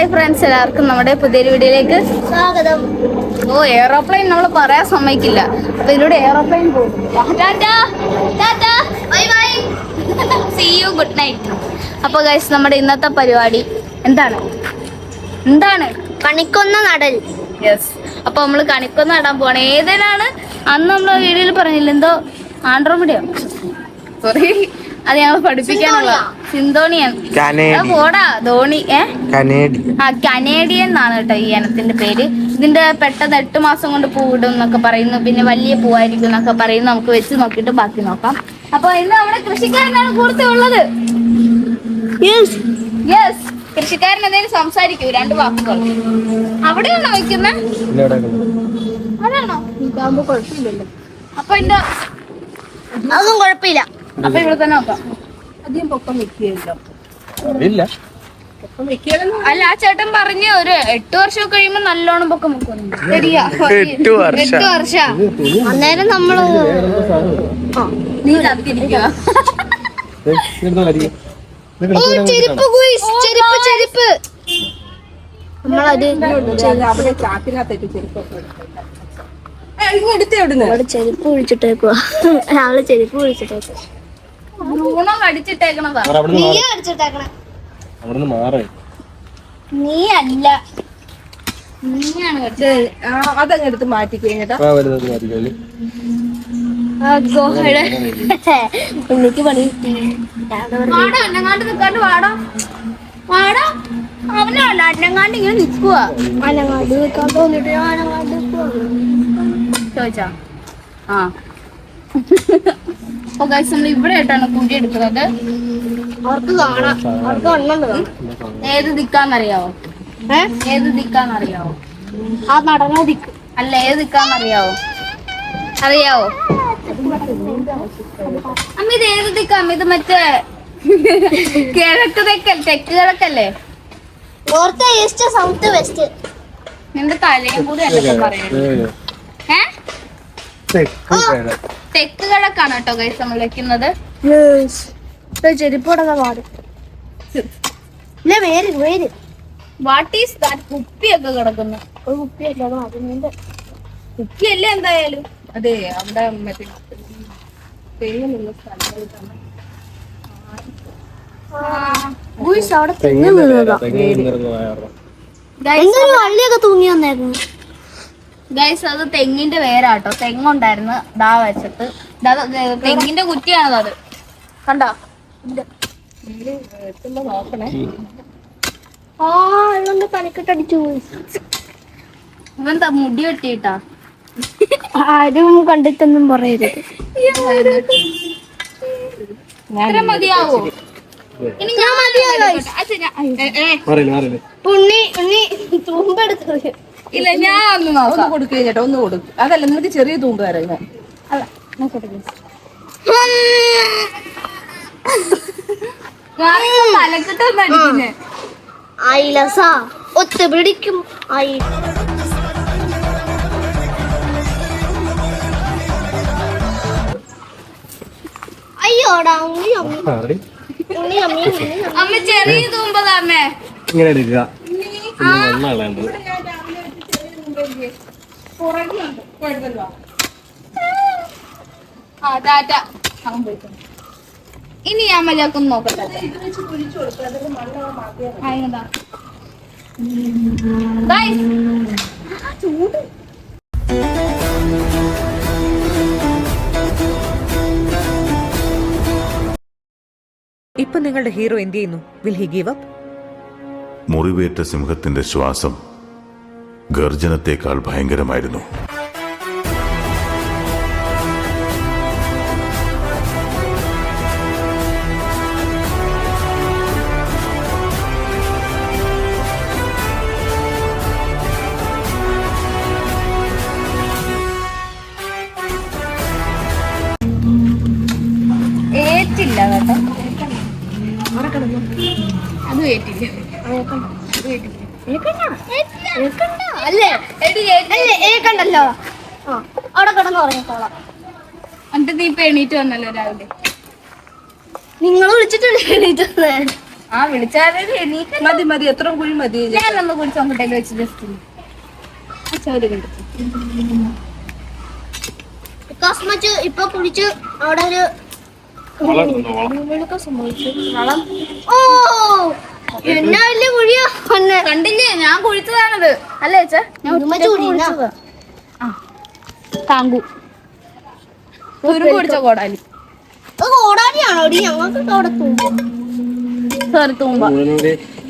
Hi friends എല്ലാവർക്കും നമ്മുടെ പുതിയൊരു വീഡിയോയിലേക്ക് സ്വാഗതം. ഓ എയറോപ്ലെയിൻ നമ്മൾ പറയാൻ സമ്മതിക്കില്ല. അപ്പൊ ഇതിലൂടെ എയറോപ്ലെയിൻ പോകും സി യു ഗുഡ് നൈറ്റ് അപ്പൊ ഗൈസ് നമ്മുടെ ഇന്നത്തെ പരിപാടി എന്താണ്? എന്താണ്? കണിക്കൊന്ന നടൽ. യെസ് അപ്പൊ നമ്മൾ കണിക്കൊന്ന നടാൻ പോകണം ഏതിനാണ് അന്ന് നമ്മൾ വീഡിയോയിൽ പറഞ്ഞില്ല എന്തോ ആൻഡ്രോമിഡിയോ. സോറി അത് ഞങ്ങൾ പഠിപ്പിക്കാനുള്ള സിന്തോണിയൻ കനേഡിയൻ. ആ, പോടാ ധോണി ഏ? കനേഡിയൻ ആ കനേഡിയൻ എന്നാണ് കേട്ടോ ഈ ഇനത്തിന്റെ പേര്. ഇതിന്റെ പെട്ടെന്ന് എട്ട് മാസം കൊണ്ട് പൂവിടും എന്നൊക്കെ പറയുന്നു. പിന്നെ വലിയ പൂവായിരിക്കും എന്നൊക്കെ പറയുന്നു. നമുക്ക് വെച്ച് നോക്കിയിട്ട് ബാക്കി നോക്കാം. അപ്പൊ ഇന്ന് നമ്മുടെ കൃഷിക്കാരനാണ് കൂടുതൽ ഉള്ളത്. യെസ് കൃഷിക്കാരൻ എന്തെങ്കിലും സംസാരിക്കൂ. രണ്ട് വാക്കുകൾ. അവിടെയാണോ വെക്കുന്നത് അതാണോ? ഇതാകുമ്പോ കുഴപ്പമില്ലല്ലോ. അപ്പൊ എന്റെ അതൊന്നും കുഴപ്പമില്ല. അപ്പൊ ഇവിടെ തന്നെ നോക്കാം. അധികം പൊക്കം വെക്കുകയല്ലോ. അല്ല ആ ചേട്ടൻ പറഞ്ഞ ഒരു എട്ട് വർഷം കഴിയുമ്പോ നല്ലോണം പൊക്കം എട്ട് വർഷം. അന്നേരം നമ്മൾ ചെരുപ്പ് ചെരുപ്പ് നമ്മളത് അവിടെ ചാക്കിനകത്തേക്ക് വിളിച്ചിട്ടേക്കുവാ രാവിലെ ചെരുപ്പ് വിളിച്ചിട്ടേക്കുവാ ഭ്രൂണം കടിച്ചിട്ടേക്കണതാ. നീ അടിച്ചിട്ടേക്കണേ. അവിടുന്ന് മാറേ. നീ അല്ല നീയാണ് കടിച്ചത്. അതങ്ങ് എടുത്ത് മാറ്റി കഴിഞ്ഞിട്ടാ ഉണ്ണിക്ക് പണി വാടോ അന്നങ്ങാണ്ട് നിക്കാണ്ട് വാടോ. വാടോ. അവനാണ് അന്നങ്ങാണ്ട് ഇങ്ങനെ നിക്കുക അന്നങ്ങാണ്ട് നിക്കാൻ തോന്നിട്ട് നിക്കുവാണ്. ചോദിച്ചാ? ആ. അപ്പൊ ഗൈസ് നമ്മൾ ഇവിടെ ആയിട്ടാണ് കുണ്ടി എടുക്കുന്നത്. അവർക്ക് കാണാം. അവർക്ക് കണ്ണുണ്ട് കാണാം. ഏത് ദിക്കാന്നറിയാവോ? ഏത് ദിക്കാന്നറിയാവോ? ആ നടന ദിക്ക്. അല്ല ഏത് ദിക്കാന്നറിയാവോ? അറിയാവോ? അമ്മ ഇത് ഏത് ദിക്കാ? അമ്മ ഇത് മറ്റേ കിഴക്ക് തെക്കൽ തെക്ക് കിഴക്കല്ലേ നോർത്ത് ഈസ്റ്റ് സൗത്ത് വെസ്റ്റ്. നിന്റെ തലയും കൂടി അല്ലേ പറയുന്നത്? ഏ തെക്ക് കിഴക്കാണ് കേട്ടോ ഗൈസ് നമ്മൾ വെക്കുന്നത്. ചെരുപ്പോടൊക്കെ വേര് വേര്. വാട്ട് ഈസ് ദാറ്റ് കുപ്പിയൊക്കെ കിടക്കുന്നു. ഒരു കുപ്പിയല്ല അത് അതിന്റെ കുപ്പിയല്ലേ എന്തായാലും? അതെ അവിടെ അവിടെ തെങ്ങ് വള്ളിയൊക്കെ തൂങ്ങി വന്നേക്കുന്നു ഗൈസ് അത് തെങ്ങിന്റെ വേരാട്ടോ. തെങ്ങുണ്ടായിരുന്നു. ദാ വെച്ചിട്ട്. ദാ ദേ തെങ്ങിന്റെ കുറ്റിയാണത് അത്. കണ്ടോ? ആ പനിക്കെട്ടടിച്ചു പോയി. ഇവന്താ മുടി വെട്ടിട്ടാ ആരും കണ്ടിട്ടൊന്നും പറയരുത്. മതിയാവോ? ഇനി ഞാൻ ഉണ്ണി ഉണ്ണി തൂമ്പെടുത്തത് ഇല്ല ഞാൻ ഒന്ന് ഒന്ന് നോക്കാം കൊടുക്കുക ചേട്ടാ ഒന്ന് കൊടുക്കും. അതല്ല നിനക്ക് ചെറിയ തൂമ്പ് തരാം അല്ല നോക്കട്ടെ ഒത്തു പിടിക്കും. ഐ അയ്യോടാ ഉണ്ണി അമ്മി ഉണ്ണി അമ്മി ഉണ്ണി അമ്മി. അമ്മ ചെറിയ തൂമ്പതാ അമ്മേ ഇങ്ങനെ എടുക്കുക. ഒന്നാളാണ്ട് ആ ടാറ്റ അവൻ പോയിക്കോ. ഇനി ഞാൻ മര്യാദക്കൊന്ന് നോക്കട്ടെ. ചൂട്. ഇപ്പൊ നിങ്ങളുടെ ഹീറോ എന്ത് ചെയ്യുന്നു? വിൽ ഹി ഗീവ് അപ്പ് മുറിവേറ്റ സിംഹത്തിന്റെ ശ്വാസം ഗർജനത്തേക്കാൾ ഭയങ്കരമായിരുന്നു. ഏറ്റില്ല കേട്ടോ. അത് ഏറ്റില്ല. അല്ലേ എടി, അല്ലേ? ഏക്കണ്ടല്ലോ. ആ അവിടെ കിടന്ന് ഉറങ്ങിക്കോളാം. എന്നിട്ട് നീ ഇപ്പൊ എണീറ്റ് വന്നല്ലോ രാവിലെ. നിങ്ങൾ വിളിച്ചിട്ടില്ലേ എണീറ്റത് ആ വിളിച്ചാലേ എണീക്ക മതി മതി. എത്ര കുഴി മതി. ഞാനൊന്ന് കുടിച്ച് അങ്ങോട്ടേക്ക് വെച്ച് ജസ്റ്റ് ചോര് കണ്ടു. കസ്മച്ച് ഇപ്പൊ കുടിച്ച് അവിടെ ഒരു സംഭവിച്ചു ഓ! എന്നാ വലിയ കുഴിയാ കണ്ടില്ലേ? ഞാൻ കുഴിച്ചതാണത്. അല്ലേ ചേച്ചാ ഞാൻ? കുഴിച്ചതാ. ആ. താങ്കു. ഒരു കുടിച്ച കോടാലി. കോടാലിയാണോ? ഞങ്ങൾക്ക് അവിടെ തൂങ്ങും സോറി തൂമ്പ.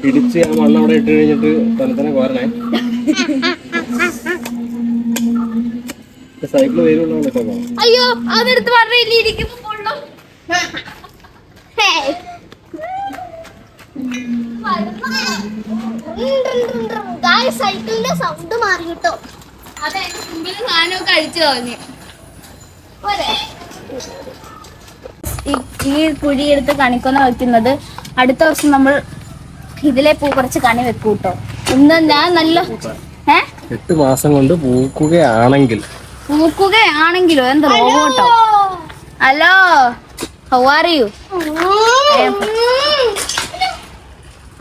പിടിച്ച് ആ മണ്ണ് അവിടെ ഇട്ട് കഴിഞ്ഞിട്ട് തന്നെ തന്നെ കോരണേ. സൈക്കിൾ വരുള്ളൂ അയ്യോ അതെടുത്ത് പറഞ്ഞില്ല ഇരിക്കുമ്പോ കൊള്ളും. സൈക്കിളിന്റെ സൗണ്ട് മാറി കിട്ടോ. അതെ മുമ്പിൽ സാധനമൊക്കെ അഴിച്ചു കളഞ്ഞു. ഈ- കുഴിയെടുത്ത് കണിക്കൊന്ന വെക്കുന്നത് അടുത്ത വർഷം നമ്മൾ ഇതിലെ പൂ കുറച്ച് കണി വെക്കും കേട്ടോ. ഇന്ന് ഞാൻ നല്ല എട്ട് മാസം കൊണ്ട് പൂക്കുകയാണെങ്കിൽ. പൂക്കുകയാണെങ്കിലോ? എന്താ റോബോട്ടോ ഹലോ ഹൗ ആർ യു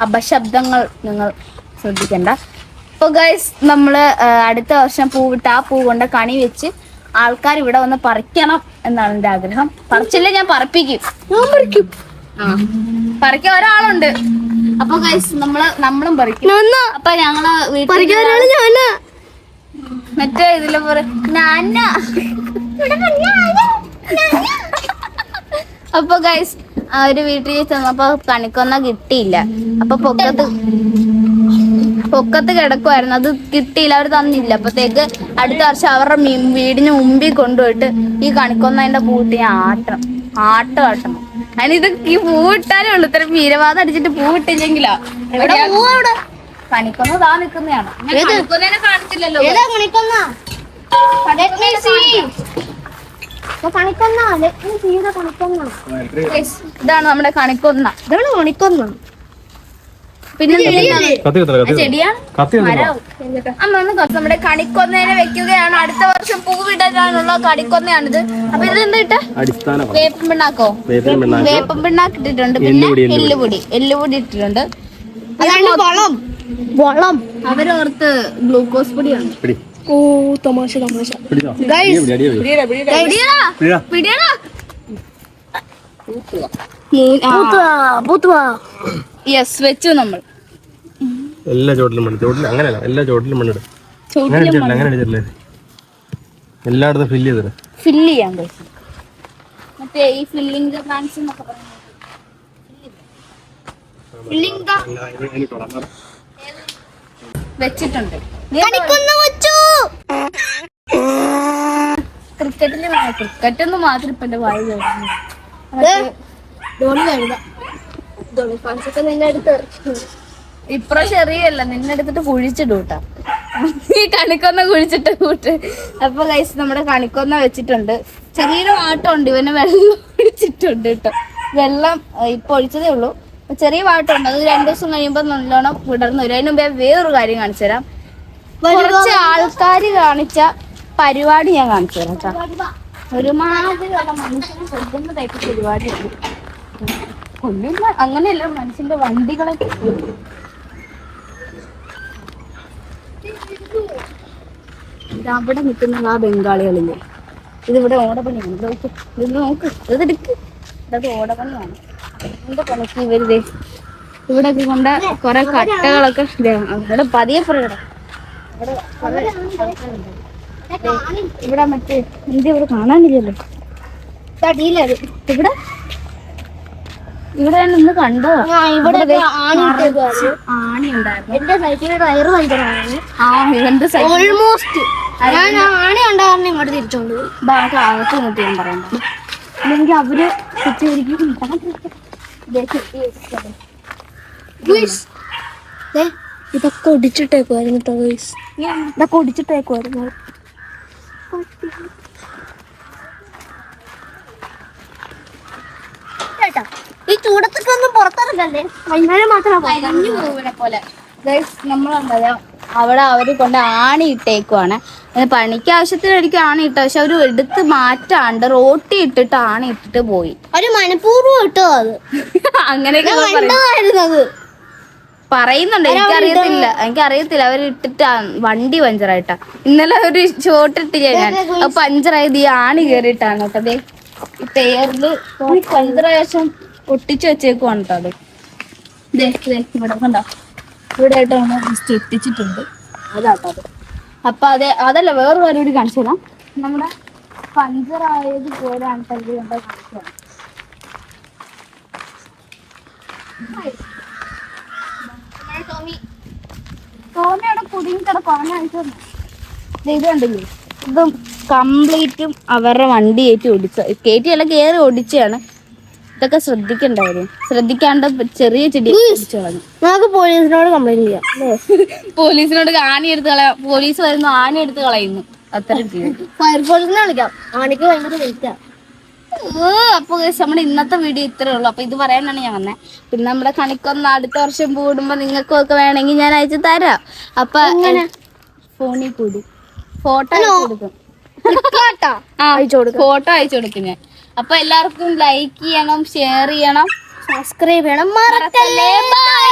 അപശബ്ദങ്ങൾ നിങ്ങൾ ശ്രദ്ധിക്കണ്ട. അപ്പൊ ഗൈസ് നമ്മൾ അടുത്ത വർഷം പൂവിട്ട് ആ പൂ കൊണ്ട് കണി വെച്ച് ആൾക്കാർ ഇവിടെ വന്ന് പറിക്കണം എന്നാണ് എന്റെ ആഗ്രഹം. പറിച്ചില്ല ഞാൻ പറപ്പിക്കും. ഞാൻ പറിക്കും. ആ പറിക്കാൻ ഒരാളുണ്ട്. അപ്പൊ ഗൈസ് നമ്മൾ നമ്മളും പറിക്കും. അപ്പൊ ഞങ്ങൾ വീട്ടിൽ മറ്റേ ഇതിൽ പറ നാന അപ്പൊ ഗൈസ് ഒരു വീട്ടിൽ ചെന്നപ്പോ കണിക്കൊന്ന കിട്ടിയില്ല. അപ്പൊ പൊക്കത്ത് പൊക്കത്ത് കിടക്കുമായിരുന്നു അത് കിട്ടിയില്ല. അവർ തന്നില്ല. അപ്പത്തേക്ക് അടുത്ത വർഷം അവരുടെ വീടിന് മുമ്പിൽ കൊണ്ടുപോയിട്ട് ഈ കണിക്കൊന്നതിന്റെ പൂട്ടി ആട്ടണം. ആട്ടം ആട്ടണം. അതിനിത് ഈ പൂവിട്ടാലേ ഉള്ളൂ. ഇത്ര വീരവാദം അടിച്ചിട്ട് പൂവിട്ടില്ലെങ്കിലാ? എവിടെ കണിക്കൊന്ന താ നിക്കുന്നതാണ്. കാണിച്ചില്ലല്ലോ. കണിക്കൊന്ന? ഇതാണ് നമ്മുടെ കണിക്കൊന്ന. ഇതാണ് കണിക്കൊന്ന. പിന്നെ ചെടിയാണ് കത്തി കത്തി ചെടിയാണ്? കത്തി മരവും. അമ്മ ഒന്ന് കുറച്ച് നമ്മുടെ കണിക്കൊന്നേനെ വെക്കുകയാണ്. അടുത്ത വർഷം പൂവിടാനുള്ള കണിക്കൊന്നയാണിത്. അപ്പൊ ഇത് എന്താ വേപ്പം പിണ്ണാക്കോ? വേപ്പം പിണ്ണാക്ക്. ഇട്ടിട്ടുണ്ട്. പിന്നെ എല്ലുപൊടി, എല്ലുപൊടി. ഇട്ടിട്ടുണ്ട്. അതാണ് വളം. വളം. അവരോർത്ത് ഗ്ലൂക്കോസ് പൊടിയാണ്. പിടി. ഓ തമാശ തമാശ. യെസ് വെച്ചു നമ്മൾ. എല്ലാ ചോട്ടിലും മണ്ണ്. ചോട്ടിൽ അങ്ങനെയല്ല എല്ലാ ചോട്ടിലും മണ്ണിടും. അങ്ങനെ ചോട്ടിലും അടിച്ചിട്ടില്ല അങ്ങനെ അടിച്ചിട്ടില്ലേ. എല്ലായിടത്തും ഫില്ല് ചെയ്തിട്ട് ഫില്ല് ചെയ്യാൻ മറ്റേ ഈ ഫില്ലിംഗ് എന്നൊക്കെ പറയുന്നത്. വെച്ചിട്ടുണ്ട്. വായ ക്രിക്കറ്റ് ഒന്നും മാത്രം ഇപ്പൊ എന്റെ വായി ഇപ്ര ചെറിയല്ല നിന്നെ എടുത്തിട്ട് കുഴിച്ചിടും കേട്ടാ ഈ കണിക്കൊന്ന കുഴിച്ചിട്ട് കൂട്ട്. അപ്പൊ കൈസ് നമ്മുടെ കണിക്കൊന്ന വെച്ചിട്ടുണ്ട്. ചെറിയൊരു വാട്ടമുണ്ട് ഇവന് വെള്ളം ഒഴിച്ചിട്ടുണ്ട് കേട്ടോ. വെള്ളം ഇപ്പൊ ഒഴിച്ചതേ ഉള്ളൂ. ചെറിയ വാട്ടമുണ്ട് അത് രണ്ടു ദിവസം കഴിയുമ്പോ നല്ലോണം വിടർന്നു വരും. അതിന് മുമ്പേ വേറൊരു കാര്യം കാണിച്ചു തരാം. കുറച്ച് ആൾക്കാർ കാണിച്ച പരിപാടി ഞാൻ കാണിച്ചു തരാം കേട്ടോ. ഒരുമാതിരിയുള്ള മനുഷ്യനെ കൊല്ലുന്ന ടൈപ്പ് പരിപാടിയുണ്ട് കൊല്ലുന്ന അങ്ങനെയല്ല മനുഷ്യന്റെ വണ്ടികളെ അവിടെ നിൽക്കുന്ന ആ ബംഗാളികളില്ലേ ഇതിവിടെ ഓടപ്പണിയാണ് ഇത് നോക്ക്. ഇത് നോക്ക്. ഇതെടുക്ക് ഇതൊക്കെ ഓടപ്പണിയാണ് എന്താ പണിക്ക് ഇവരുതേ? ഇവിടെ കൊണ്ട് കുറെ കട്ടകളൊക്കെ ദേ, അവിടെ പതിയെ പറയട ഇവിടെ മറ്റേ എന്ത് ഇവിടെ കാണാനില്ലല്ലോ. തടിയിലത് ഇവിടെ? ഇവിടെ ഞാൻ കണ്ടോ ഇവിടെ ആണി ഉണ്ടായിരുന്നു. എന്റെ സൈക്കിൾ ടയർ പഞ്ചറാണ് ഓൾമോസ്റ്റ് ഞാൻ ആണി ഇങ്ങോട്ട് തിരിച്ചോണ്ട് ബാക്കി ആകത്ത് ഞാൻ പറയണ്ട അല്ലെങ്കിൽ അവർ ദേ, ഇതൊക്കെ ഒടിച്ചിട്ടേക്കുമായിരുന്നു കേട്ടോ. ഇതൊക്കെ ഒടിച്ചിട്ടേക്കുമായിരുന്നു ഈ ചൂടത്തൊക്കെ ഒന്നും പുറത്തിറങ്ങല്ലേ? വൈകുന്നേരം മാത്രം കരിഞ്ഞു പോകുവിനെ പോലെ. നമ്മളെന്താ അവിടെ അവർ കൊണ്ട് ആണി ഇട്ടേക്കുവാണ്. പണിക്ക് ആവശ്യത്തിനായിരിക്കും ആണി ഇട്ട പക്ഷെ അവർ എടുത്ത് മാറ്റാണ്ട് റോട്ടി ഇട്ടിട്ട് ആണി ഇട്ടിട്ട് പോയി. ഒരു മനഃപൂർവം ഇട്ടോ അത്. അങ്ങനെയൊക്കെ പറയുന്നുണ്ട്. എനിക്കറിയത്തില്ല. എനിക്കറിയത്തില്ല. അവർ ഇട്ടിട്ട് വണ്ടി പഞ്ചറായിട്ടാ. ഇന്നലെ ഒരു ഷോട്ട് ഇട്ട് ഞാൻ അപ്പൊ പഞ്ചറായത് ഈ ആണി കയറിയിട്ടാണ് കേട്ടോ. ഈ ടയറിൽ പഞ്ചറായ ശേഷം ഒട്ടിച്ചു വെച്ചേക്കുവാണ് കേട്ടോ അത്. ഇവിടെ കണ്ടോ? ഇവിടെ ആയിട്ടാണ് ജസ്റ്റ് ഒട്ടിച്ചിട്ടുണ്ട്. അതാട്ടോ അത്. അപ്പൊ അതെ അതല്ല വേറൊരു കാര്യം കൂടി കാണിച്ചു തരാം. നമ്മുടെ പഞ്ചറായത് പോലെയാണ് കാണിച്ചു ഇത് തരാം ടോമിയുടെ കുടുങ്ങി ഇത് കണ്ടില്ലേ? ഇത് കംപ്ലീറ്റും അവരുടെ വണ്ടി കയറ്റി ഓടിച്ച കയറ്റി അല്ല കയറി ഓടിച്ചാണ് ഇതൊക്കെ ശ്രദ്ധിക്കണ്ടായിരുന്നു. ശ്രദ്ധിക്കാണ്ട് ചെറിയ ചെടി നമുക്ക് പോലീസിനോട് കംപ്ലൈന്റ് ചെയ്യാം. പോലീസിനോട് ആണി എടുത്ത് കളയാ പോലീസ് വരുന്നു ആണി എടുത്ത് കളയുന്നു. അത്രയും ഫയർ ഫയർഫോഴ്സിനെ വിളിക്കാം. ആണിക്ക് ഭയങ്കര വെയിറ്റാ അപ്പൊ guys, നമ്മുടെ ഇന്നത്തെ വീഡിയോ ഇത്രേ ഉള്ളൂ. അപ്പൊ ഇത് പറയാനാണ് ഞാൻ വന്നത് പിന്നെ നമ്മുടെ കണിക്കൊന്ന് അടുത്ത വർഷം കൂടുമ്പോ നിങ്ങൾക്കും ഒക്കെ വേണമെങ്കിൽ ഞാൻ അയച്ചു തരാം. അപ്പൊ ഫോണിൽ കൂടി. ഫോട്ടോ കൊടുക്കും. ഫോട്ടോ അയച്ചു കൊടുക്കും. ഞാൻ അപ്പൊ എല്ലാവർക്കും ലൈക്ക് ചെയ്യണം ഷെയർ ചെയ്യണം. സബ്സ്ക്രൈബ് ചെയ്യണം. മറക്കല്ലേ? ബൈ